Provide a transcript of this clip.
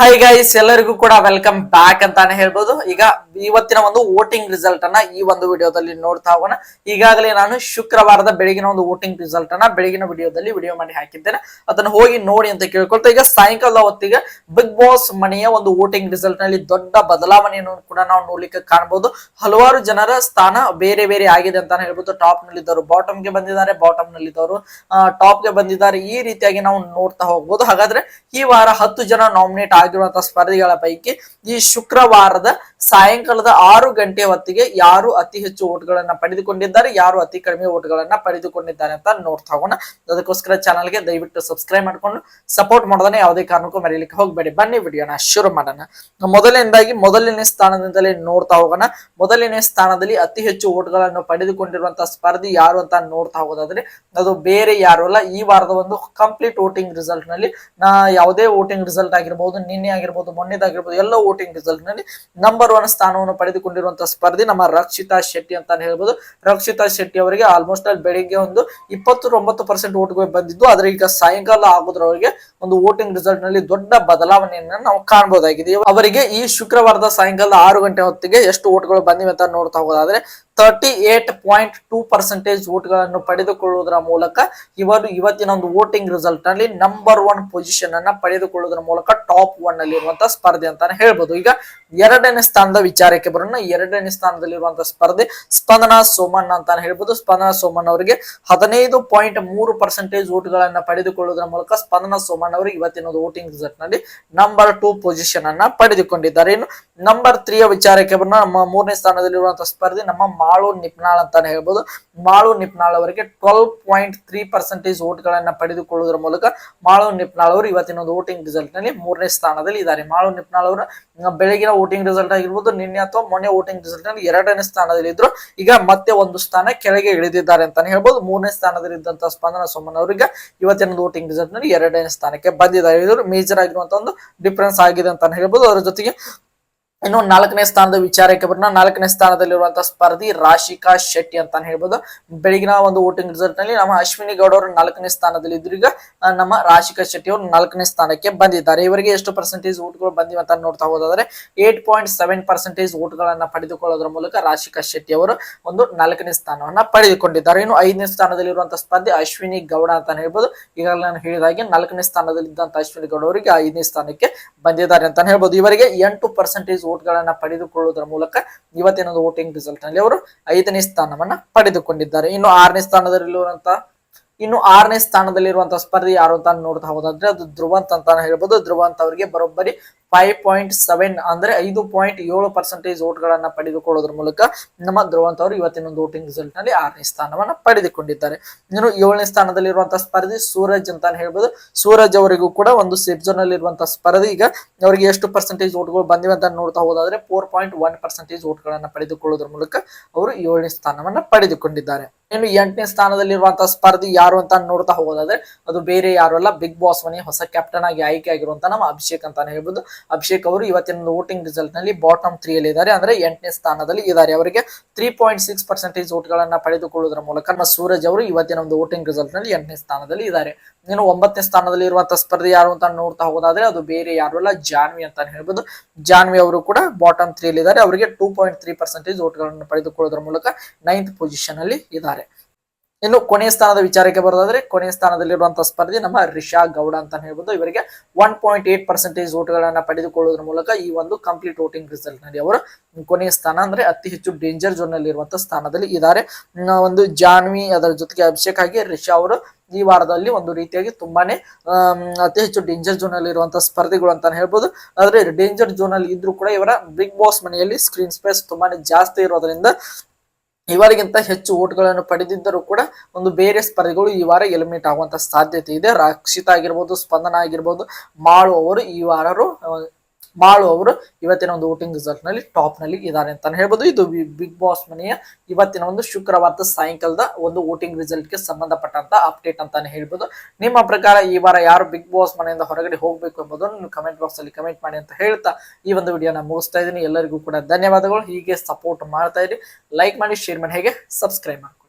Hi guys ಎಲ್ಲರಿಗೂ ಕೂಡ welcome back ಅಂತಾನೆ ಹೇಳ್ಬೋದು. ಈಗ ಇವತ್ತಿನ ಒಂದು ವೋಟಿಂಗ್ ರಿಸಲ್ಟ್ ಅನ್ನ ಈ ಒಂದು ವಿಡಿಯೋದಲ್ಲಿ ನೋಡ್ತಾ ಹೋಗೋಣ. ಈಗಾಗಲೇ ನಾನು ಶುಕ್ರವಾರದ ಬೆಳಗಿನ ಒಂದು ವೋಟಿಂಗ್ ರಿಸಲ್ಟ್ ಅನ್ನ ಬೆಳಗಿನ ವಿಡಿಯೋದಲ್ಲಿ ವಿಡಿಯೋ ಮಾಡಿ ಹಾಕಿದ್ದೇನೆ. ಅದನ್ನು ಹೋಗಿ ನೋಡಿ ಅಂತ ಕೇಳ್ಕೊಳ್ತಾ, ಈಗ ಸಾಯಂಕಾಲದ ಹೊತ್ತಿಗೆ ಬಿಗ್ ಬಾಸ್ ಮನೆಯ ಒಂದು ವೋಟಿಂಗ್ ರಿಸಲ್ಟ್ನಲ್ಲಿ ದೊಡ್ಡ ಬದಲಾವಣೆಯನ್ನು ಕೂಡ ನಾವು ನೋಡ್ಲಿಕ್ಕೆ ಕಾಣಬಹುದು ಹಲವಾರು ಜನರ ಸ್ಥಾನ ಬೇರೆ ಬೇರೆ ಆಗಿದೆ ಅಂತಾನೆ ಹೇಳ್ಬೋದು. ಟಾಪ್ ನಲ್ಲಿದ್ದವರು ಬಾಟಮ್ಗೆ ಬಂದಿದ್ದಾರೆ ಬಾಟಮ್ ನಲ್ಲಿದ್ದವರು ಟಾಪ್ಗೆ ಬಂದಿದ್ದಾರೆ. ಈ ರೀತಿಯಾಗಿ ನಾವು ನೋಡ್ತಾ ಹೋಗ್ಬೋದು. ಹಾಗಾದ್ರೆ ಈ ವಾರ ಹತ್ತು ಜನ ನಾಮಿನೇಟ್ ಆಗಿರುವಂತಹ ಸ್ಪರ್ಧಿಗಳ ಪೈಕಿ ಈ ಶುಕ್ರವಾರದ ಸಾಯಂಕಾಲದ ಆರು ಗಂಟೆ ಹೊತ್ತಿಗೆ ಯಾರು ಅತಿ ಹೆಚ್ಚು ಓಟ್ಗಳನ್ನ ಪಡೆದುಕೊಂಡಿದ್ದಾರೆ, ಯಾರು ಅತಿ ಕಡಿಮೆ ಓಟ್ಗಳನ್ನ ಪಡೆದುಕೊಂಡಿದ್ದಾರೆ ಅಂತ ನೋಡ್ತಾ ಹೋಗೋಣ. ಅದಕ್ಕೋಸ್ಕರ ಚಾನಲ್ಗೆ ದಯವಿಟ್ಟು ಸಬ್ಸ್ಕ್ರೈಬ್ ಮಾಡ್ಕೊಂಡು ಸಪೋರ್ಟ್ ಮಾಡೋದನ್ನ ಯಾವುದೇ ಕಾರಣಕ್ಕೂ ಮರೀಲಿಕ್ಕೆ ಹೋಗ್ಬೇಡಿ. ಬನ್ನಿ, ವಿಡಿಯೋನ ಶುರು ಮಾಡೋಣ. ಮೊದಲನೇದಾಗಿ ಮೊದಲನೇ ಸ್ಥಾನದಿಂದಲೇ ನೋಡ್ತಾ ಹೋಗೋಣ. ಮೊದಲನೇ ಸ್ಥಾನದಲ್ಲಿ ಅತಿ ಹೆಚ್ಚು ಓಟ್ಗಳನ್ನು ಪಡೆದುಕೊಂಡಿರುವಂತಹ ಸ್ಪರ್ಧಿ ಯಾರು ಅಂತ ನೋಡ್ತಾ ಹೋಗೋದಾದ್ರೆ, ಅದು ಬೇರೆ ಯಾರು ಅಲ್ಲ. ಈ ವಾರದ ಒಂದು ಕಂಪ್ಲೀಟ್ ವೋಟಿಂಗ್ ರಿಸಲ್ಟ್ನಲ್ಲಿ ನಾ ಯಾವುದೇ ವೋಟಿಂಗ್ ರಿಸಲ್ಟ್ ಆಗಿರ್ಬೋದು ನಿನ್ನೆ ಆಗಿರ್ಬೋದು, ಮೊನ್ನೆದಾಗಿರ್ಬೋದು, ಎಲ್ಲ ವೋಟಿಂಗ್ ರಿಸಲ್ಟ್ನಲ್ಲಿ ನಂಬರ್ ಒನ್ ಸ್ಥಾನವನ್ನು ಪಡೆದುಕೊಂಡಿರುವಂತಹ ಸ್ಪರ್ಧಿ ನಮ್ಮ ರಕ್ಷಿತಾ ಶೆಟ್ಟಿ ಅಂತಾನೆ ಹೇಳ್ಬೋದು. ರಕ್ಷಿತಾ ಶೆಟ್ಟಿ ಅವರಿಗೆ ಆಲ್ಮೋಸ್ಟ್ ಅಲ್ಲಿ ಬೆಳಿಗ್ಗೆ ಒಂದು ಇಪ್ಪತ್ತೊಂಬತ್ತು ಪರ್ಸೆಂಟ್ ಓಟ್ಗಳು ಬಂದಿದ್ದು. ಆದ್ರೆ ಈಗ ಸಾಯಂಕಾಲ ಆಗೋದ್ರವರಿಗೆ ಒಂದು ವೋಟಿಂಗ್ ರಿಸಲ್ಟ್ನಲ್ಲಿ ದೊಡ್ಡ ಬದಲಾವಣೆಯನ್ನ ನಾವು ಕಾಣಬಹುದಾಗಿದೆ ಅವರಿಗೆ ಈ ಶುಕ್ರವಾರದ ಸಾಯಂಕಾಲ ಆರು ಗಂಟೆ ಹೊತ್ತಿಗೆ ಎಷ್ಟು ಓಟ್ಗಳು ಬಂದಿವೆ ಅಂತ ನೋಡ್ತಾ ಹೋಗೋದಾದ್ರೆ ತರ್ಟಿ ಏಟ್ ಪಾಯಿಂಟ್ ಟೂ ಪರ್ಸೆಂಟೇಜ್ಗಳನ್ನು ಪಡೆದುಕೊಳ್ಳುವುದರ ಮೂಲಕ ಇವರು ಇವತ್ತಿನ ಒಂದು ವೋಟಿಂಗ್ ರಿಸಲ್ಟ್ನಲ್ಲಿ ನಂಬರ್ ಒನ್ ಪೊಸಿಷನ್ ಅನ್ನ ಪಡೆದುಕೊಳ್ಳುವುದರ ಮೂಲಕ ಟಾಪ್ ಒನ್ ಅಲ್ಲಿ ಇರುವಂತಹ ಸ್ಪರ್ಧೆ ಅಂತಾನೆ ಹೇಳ್ಬೋದು. ಈಗ ಎರಡನೇ ಸ್ಥಾನದ ವಿಚಾರಕ್ಕೆ ಬರೋಣ. ಎರಡನೇ ಸ್ಥಾನದಲ್ಲಿರುವಂತಹ ಸ್ಪರ್ಧೆ ಸ್ಪಂದನಾ ಸೋಮಣ್ಣ ಅಂತಾನೆ ಹೇಳ್ಬೋದು. ಸ್ಪಂದನಾ ಸೋಮಣ್ಣ ಅವರಿಗೆ ಹದಿನೈದು ಪಾಯಿಂಟ್ ಮೂರು ಪರ್ಸೆಂಟೇಜ್ ಓಟ್ಗಳನ್ನ ಪಡೆದುಕೊಳ್ಳುವುದರ ಮೂಲಕ ಸ್ಪಂದನಾ ಸೋಮಣ್ಣ ಅವರು ಇವತ್ತಿನ ವೋಟಿಂಗ್ ರಿಸಲ್ಟ್ನಲ್ಲಿ ನಂಬರ್ ಟೂ ಪೊಸಿಷನ್ ಅನ್ನ ಪಡೆದುಕೊಂಡಿದ್ದಾರೆ. ಇನ್ನು ನಂಬರ್ ತ್ರೀಯ ವಿಚಾರಕ್ಕೆ ಬರೋಣ. ನಮ್ಮ ಮೂರನೇ ಸ್ಥಾನದಲ್ಲಿರುವಂತಹ ಸ್ಪರ್ಧೆ ನಮ್ಮ ಮಾಳು ನಿಪ್ನಾಳ್ ಅಂತಾನೆ ಹೇಳ್ಬೋದು. ಮಾಳು ನಿಪ್ನಾಳ್ ಅವರಿಗೆ ಟ್ವೆಲ್ ಪಾಯಿಂಟ್ ತ್ರೀ ಪರ್ಸೆಂಟೇಜ್ ಓಟ್ಗಳನ್ನ ಪಡೆದುಕೊಳ್ಳುವುದರ ಮೂಲಕ ಮಾಳು ನಿಪ್ನಾಳ್ ಅವರು ಇವತ್ತಿನ ಒಂದು ವೋಟಿಂಗ್ ರಿಸಲ್ಟ್ನಲ್ಲಿ ಮೂರನೇ ಸ್ಥಾನದಲ್ಲಿ ಇದ್ದಾರೆ. ಮಾಳು ನಿಪ್ನಾಳ್ ಅವರು ಬೆಳಗಿನ ವೋಟಿಂಗ್ ರಿಸಲ್ಟ್ ಆಗಿರ್ಬೋದು, ನಿನ್ನೆ ಅಥವಾ ಮೊನ್ನೆ ವೋಟಿಂಗ್ ರಿಸಲ್ಟ್ನಲ್ಲಿ ಎರಡನೇ ಸ್ಥಾನದಲ್ಲಿ ಇದ್ರು. ಈಗ ಮತ್ತೆ ಒಂದು ಸ್ಥಾನ ಕೆಳಗೆ ಇಳಿದಿದ್ದಾರೆ ಅಂತಾನೆ ಹೇಳ್ಬೋದು. ಮೂರನೇ ಸ್ಥಾನದಲ್ಲಿ ಇದ್ದಂತಹ ಸ್ಪಂದನ ಸೋಮನ್ ಅವರಿಗೆ ಇವತ್ತಿನ ವೋಟಿಂಗ್ ರಿಸಲ್ಟ್ನಲ್ಲಿ ಎರಡನೇ ಸ್ಥಾನಕ್ಕೆ ಬಂದಿದ್ದಾರೆ. ಇದು ಮೇಜರ್ ಆಗಿರುವಂತಹ ಒಂದು ಡಿಫ್ರೆನ್ಸ್ ಆಗಿದೆ ಅಂತಾನೆ ಹೇಳ್ಬೋದು. ಅದರ ಜೊತೆಗೆ ಇನ್ನು ನಾಲ್ಕನೇ ಸ್ಥಾನದ ವಿಚಾರಕ್ಕೆ ಬರೋಣ. ನಾಲ್ಕನೇ ಸ್ಥಾನದಲ್ಲಿರುವಂತಹ ಸ್ಪರ್ಧಿ ರಾಶಿಕಾ ಶೆಟ್ಟಿ ಅಂತ ಹೇಳ್ಬೋದು. ಬೆಳಗಿನ ಒಂದು ವೋಟಿಂಗ್ ರಿಸಲ್ಟ್ನಲ್ಲಿ ನಮ್ಮ ಅಶ್ವಿನಿ ಗೌಡ ಅವರು ನಾಲ್ಕನೇ ಸ್ಥಾನದಲ್ಲಿ ಇದ್ರು. ಈಗ ನಮ್ಮ ರಾಶಿಕಾ ಶೆಟ್ಟಿ ಅವರು ನಾಲ್ಕನೇ ಸ್ಥಾನಕ್ಕೆ ಬಂದಿದ್ದಾರೆ. ಇವರಿಗೆ ಎಷ್ಟು ಪರ್ಸೆಂಟೇಜ್ ಓಟ್ಗಳು ಬಂದಿವೆ ಅಂತ ನೋಡ್ತಾ ಹೋದಾದ್ರೆ ಏಟ್ ಪಾಯಿಂಟ್ ಸೆವೆನ್ ಪರ್ಸೆಂಟೇಜ್ ಓಟ್ಗಳನ್ನ ಪಡೆದುಕೊಳ್ಳೋದ್ರ ಮೂಲಕ ರಾಶಿಕಾ ಶೆಟ್ಟಿ ಅವರು ಒಂದು ನಾಲ್ಕನೇ ಸ್ಥಾನವನ್ನ ಪಡೆದುಕೊಂಡಿದ್ದಾರೆ. ಇನ್ನು ಐದನೇ ಸ್ಥಾನದಲ್ಲಿರುವಂತಹ ಸ್ಪರ್ಧೆ ಅಶ್ವಿನಿ ಗೌಡ ಅಂತ ಹೇಳ್ಬೋದು. ಈಗಾಗಲೇ ನಾನು ಹೇಳಿದಾಗೆ ನಾಲ್ಕನೇ ಸ್ಥಾನದಲ್ಲಿದ್ದಂತ ಅಶ್ವಿನಿ ಗೌಡ ಅವರಿಗೆ ಐದನೇ ಸ್ಥಾನಕ್ಕೆ ಬಂದಿದ್ದಾರೆ ಅಂತ ಹೇಳ್ಬೋದು. ಇವರಿಗೆ ಎಂಟು ಪರ್ಸೆಂಟೇಜ್ ಓಟ್ಗಳನ್ನ ಪಡೆದುಕೊಳ್ಳುವುದರ ಮೂಲಕ ಇವತ್ತಿನ ವೋಟಿಂಗ್ ರಿಸಲ್ಟ್ನಲ್ಲಿ ಅವರು ಐದನೇ ಸ್ಥಾನವನ್ನ ಪಡೆದುಕೊಂಡಿದ್ದಾರೆ. ಇನ್ನು ಆರನೇ ಸ್ಥಾನದಲ್ಲಿರುವಂತಹ ಇನ್ನು ಆರನೇ ಸ್ಥಾನದಲ್ಲಿರುವಂತಹ ಸ್ಪರ್ಧಿ ಯಾರು ಅಂತ ನೋಡ್ತಾ ಹೋದ್ರೆ ಅದು ಧ್ರುವಂತ್ ಅಂತಾನೆ ಹೇಳ್ಬೋದು. ಧ್ರುವಂತ್ ಅವರಿಗೆ ಬರೋಬ್ಬರಿ ಫೈವ್ ಪಾಯಿಂಟ್ ಸೆವೆನ್ ಅಂದ್ರೆ ಐದು ಪಾಯಿಂಟ್ ಏಳು ಪರ್ಸೆಂಟೇಜ್ ಓಟ್ಗಳನ್ನ ಪಡೆದುಕೊಳ್ಳೋದ್ರ ಮೂಲಕ ನಮ್ಮ ಧ್ರುವಂತ್ ಅವರು ಇವತ್ತಿನ ಒಂದು ವೋಟಿಂಗ್ ರಿಸಲ್ಟ್ನಲ್ಲಿ ಆರನೇ ಸ್ಥಾನವನ್ನ ಪಡೆದುಕೊಂಡಿದ್ದಾರೆ. ಇನ್ನು ಏಳನೇ ಸ್ಥಾನದಲ್ಲಿರುವಂತಹ ಸ್ಪರ್ಧಿ ಸೂರಜ್ ಅಂತಾನೆ ಹೇಳ್ಬೋದು. ಸೂರಜ್ ಅವರಿಗೂ ಕೂಡ ಒಂದು ಸೇಫ್ ಝೋನ್ ಇರುವಂತಹ ಸ್ಪರ್ಧಿ. ಈಗ ಅವರಿಗೆ ಎಷ್ಟು ಪರ್ಸೆಂಟೇಜ್ ಓಟ್ಗಳು ಬಂದಿವೆ ಅಂತ ನೋಡ್ತಾ ಹೋದಾದ್ರೆ ಫೋರ್ ಪಾಯಿಂಟ್ ಒನ್ ಪರ್ಸೆಂಟೇಜ್ ಓಟ್ಗಳನ್ನ ಪಡೆದುಕೊಳ್ಳೋದ್ರ ಮೂಲಕ ಅವರು ಏಳನೇ ಸ್ಥಾನವನ್ನ ಪಡೆದುಕೊಂಡಿದ್ದಾರೆ. ಇನ್ನು ಎಂಟನೇ ಸ್ಥಾನದಲ್ಲಿರುವಂತಹ ಸ್ಪರ್ಧಿ ಯಾರು ಅಂತ ನೋಡ್ತಾ ಹೋಗೋದಾದ್ರೆ ಅದು ಬೇರೆ ಯಾರು ಅಲ್ಲ ಬಿಗ್ ಬಾಸ್ ಮನೆ ಹೊಸ ಕ್ಯಾಪ್ಟನ್ ಆಗಿ ಆಯ್ಕೆ ಆಗಿರುವಂತ ನಮ್ಮ ಅಭಿಷೇಕ್ ಅಂತಾನೆ ಹೇಳ್ಬೋದು. ಅಭಿಷೇಕ್ ಅವರು ಇವತ್ತಿನ ವೋಟಿಂಗ್ ರಿಸಲ್ಟ್ನಲ್ಲಿ ಬಾಟಮ್ ತ್ರೀ ಅಲ್ಲಿ ಇದ್ದಾರೆ. ಅಂದ್ರೆ ಎಂಟನೇ ಸ್ಥಾನದಲ್ಲಿ ಇದ್ದಾರೆ. ಅವರಿಗೆ ತ್ರೀ ಪಾಯಿಂಟ್ ಸಿಕ್ಸ್ ಪರ್ಸೆಂಟೇಜ್ ಓಟ್ಗಳನ್ನ ಪಡೆದುಕೊಳ್ಳುವುದರ ಮೂಲಕ ನಮ್ಮ ಸೂರಜ್ ಅವರು ಇವತ್ತಿನ ಒಂದು ವೋಟಿಂಗ್ ರಿಸಲ್ಟ್ನಲ್ಲಿ ಎಂಟನೇ ಸ್ಥಾನದಲ್ಲಿ ಇದ್ದಾರೆ. ಇನ್ನು ಒಂಬತ್ತನೇ ಸ್ಥಾನದಲ್ಲಿ ಇರುವಂತಹ ಸ್ಪರ್ಧಿ ಯಾರು ಅಂತ ನೋಡ್ತಾ ಹೋಗೋದಾದ್ರೆ ಅದು ಬೇರೆ ಯಾರು ಅಲ್ಲ, ಜಾನ್ವಿ ಅಂತ ಹೇಳ್ಬೋದು. ಜಾನ್ವಿ ಅವರು ಕೂಡ ಬಾಟಮ್ ತ್ರೀ ಅಲ್ಲಿ ಇದ್ದಾರೆ. ಅವರಿಗೆ ಟೂ ಪಾಯಿಂಟ್ ತ್ರೀ ಪರ್ಸೆಂಟೇಜ್ ಓಟ್ಗಳನ್ನು ಪಡೆದುಕೊಳ್ಳುವುದರ ಮೂಲಕ ನೈನ್ತ್ ಪೊಸಿಷನ್ ಅಲ್ಲಿ ಇದ್ದಾರೆ. ಇನ್ನು ಕೊನೆಯ ಸ್ಥಾನದ ವಿಚಾರಕ್ಕೆ ಬರೋದಾದ್ರೆ, ಕೊನೆಯ ಸ್ಥಾನದಲ್ಲಿರುವಂತಹ ಸ್ಪರ್ಧಿ ನಮ್ಮ ರಿಷಾ ಗೌಡ ಅಂತ ಹೇಳ್ಬೋದು. ಇವರಿಗೆ ಒನ್ ಪಾಯಿಂಟ್ ಏಟ್ ಪರ್ಸೆಂಟೇಜ್ ಓಟ್ಗಳನ್ನ ಪಡೆದುಕೊಳ್ಳುವುದರ ಮೂಲಕ ಈ ಒಂದು ಕಂಪ್ಲೀಟ್ ವೋಟಿಂಗ್ ರಿಸಲ್ಟ್ನಲ್ಲಿ ಅವರು ಕೊನೆಯ ಸ್ಥಾನ ಅಂದ್ರೆ ಅತಿ ಹೆಚ್ಚು ಡೇಂಜರ್ ಝೋನ್ನಲ್ಲಿ ಇರುವಂತಹ ಸ್ಥಾನದಲ್ಲಿ ಇದ್ದಾರೆ. ಒಂದು ಜಾನ್ವಿ ಅದರ ಜೊತೆಗೆ ಅಭಿಷೇಕ್ ಆಗಿ ರಿಷಾ ಅವರು ಈ ವಾರದಲ್ಲಿ ಒಂದು ರೀತಿಯಾಗಿ ತುಂಬಾನೇ ಅತಿ ಹೆಚ್ಚು ಡೇಂಜರ್ ಝೋನ್ ಅಲ್ಲಿ ಇರುವಂತಹ ಸ್ಪರ್ಧಿಗಳು ಅಂತಾನೆ ಹೇಳ್ಬೋದು. ಆದ್ರೆ ಡೇಂಜರ್ ಝೋನ್ ಅಲ್ಲಿ ಇದ್ರೂ ಕೂಡ ಇವರ ಬಿಗ್ ಬಾಸ್ ಮನೆಯಲ್ಲಿ ಸ್ಕ್ರೀನ್ ಸ್ಪೇಸ್ ತುಂಬಾನೇ ಜಾಸ್ತಿ ಇರೋದ್ರಿಂದ ಇವರಿಗಿಂತ ಹೆಚ್ಚು ಓಟ್ಗಳನ್ನು ಪಡೆದಿದ್ದರೂ ಕೂಡ ಒಂದು ಬೇರೆ ಸ್ಪರ್ಧಿಗಳು ಈ ವಾರ ಎಲಿಮಿನೇಟ್ ಆಗುವಂತ ಸಾಧ್ಯತೆ ಇದೆ. ರಕ್ಷಿತ್ ಆಗಿರ್ಬೋದು, ಸ್ಪಂದನ ಆಗಿರ್ಬೋದು ಮಾಳು ಅವರು ಈ ವಾರರು ಮಾಳು ಅವರು ಇವತ್ತಿನ ಒಂದು ವೋಟಿಂಗ್ ರಿಸಲ್ಟ್ನಲ್ಲಿ ಟಾಪ್ನಲ್ಲಿ ಇದ್ದಾರೆ ಅಂತಾನೆ ಹೇಳ್ಬೋದು. ಇದು ಬಿಗ್ ಬಾಸ್ ಮನೆಯ ಇವತ್ತಿನ ಒಂದು ಶುಕ್ರವಾರದ ಸಾಯಂಕಾಲದ ಒಂದು ವೋಟಿಂಗ್ ರಿಸಲ್ಟ್ಗೆ ಸಂಬಂಧಪಟ್ಟಂತ ಅಪ್ಡೇಟ್ ಅಂತಾನೆ ಹೇಳ್ಬೋದು. ನಿಮ್ಮ ಪ್ರಕಾರ ಈ ವಾರ ಯಾರು ಬಿಗ್ ಬಾಸ್ ಮನೆಯಿಂದ ಹೊರಗಡೆ ಹೋಗ್ಬೇಕು ಎಂಬುದನ್ನು ಕಮೆಂಟ್ ಬಾಕ್ಸ್ ಅಲ್ಲಿ ಕಮೆಂಟ್ ಮಾಡಿ ಅಂತ ಹೇಳ್ತಾ ಈ ಒಂದು ವಿಡಿಯೋನ ಮುಗಿಸ್ತಾ ಇದ್ದೀನಿ. ಎಲ್ಲರಿಗೂ ಕೂಡ ಧನ್ಯವಾದಗಳು. ಹೀಗೆ ಸಪೋರ್ಟ್ ಮಾಡ್ತಾ ಇರಿ. ಲೈಕ್ ಮಾಡಿ ಶೇರ್ ಮಾಡಿ, ಹೇಗೆ? ಸಬ್ಸ್ಕ್ರೈಬ್ ಮಾಡ್ಕೊಳ್ಳಿ.